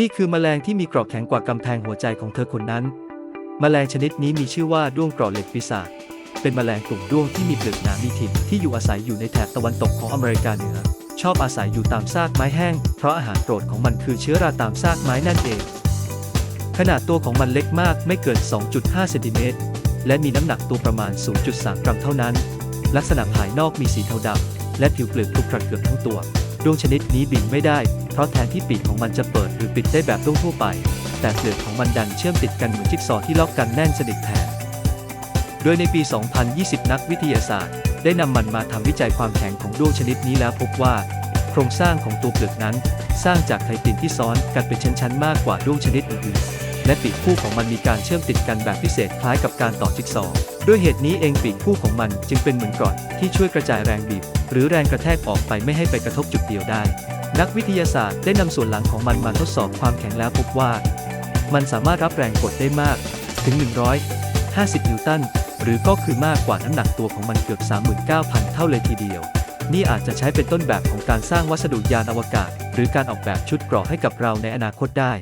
นี่คือแมลงที่มีเกราะแข็งกว่ากำแพงหัวใจของเธอคนนั้น แมลงชนิดนี้มีชื่อว่าด้วงเกราะเหล็กปีศาจ เป็นแมลงกลุ่มด้วงที่มีเปลือกหนามีถิ่นที่อยู่อาศัยอยู่ในแถบตะวันตกของอเมริกาเหนือ ชอบอาศัยอยู่ตามซากไม้แห้ง เพราะอาหารโปรดของมันคือเชื้อราตามซากไม้นั่นเอง ขนาดตัวของมันเล็กมากไม่เกิน 2.5 เซนติเมตร และมีน้ำหนักตัวประมาณ 0.3 กรัมเท่านั้น ลักษณะภายนอกมีสีเทาดำและผิวเปลือกคลุกคลักเกือบทั้งตัว ดวงชนิดนี้บินไม่ได้ เพราะแทนที่ปีกของมันจะเปิดหรือปิดได้แบบด้วงทั่วไป แต่เปลือกของมันดันเชื่อมติดกันเหมือนจิ๊กซอว์ที่ล็อกกันแน่นสนิทแทนโดยในปี 2020 นักวิทยาศาสตร์ ได้นำมันมาทำวิจัยความแข็งของด้วงชนิดนี้แล้วพบว่า โครงสร้างของตัวเปลือกนั้น สร้างจากไคตินที่ซ้อนกันเป็นชั้นๆ มากกว่าด้วงชนิดอื่นๆ และปีกคู่ของมันมีการเชื่อมติดกันแบบพิเศษคล้ายกับการต่อจิ๊กซอว์ด้วยเหตุนี้เองปีกคู่ของมันจึงเป็นเหมือนกรอนที่ช่วยกระจายแรงบีบ หรือแรงกระแทกออกไปไม่ให้ไปกระทบจุดเดียวได้ นักวิทยาศาสตร์ได้นำส่วนหลังของมันมาทดสอบความแข็งแล้วพบว่า มันสามารถรับแรงกดได้มากถึง 150 นิวตันหรือก็คือมากกว่าน้ำหนักตัวของมันเกือบ 39,000 เท่าเลยทีเดียว นี่อาจจะใช้เป็นต้นแบบของการสร้างวัสดุยานอวกาศ หรือการออกแบบชุดเกราะให้กับเราในอนาคตได้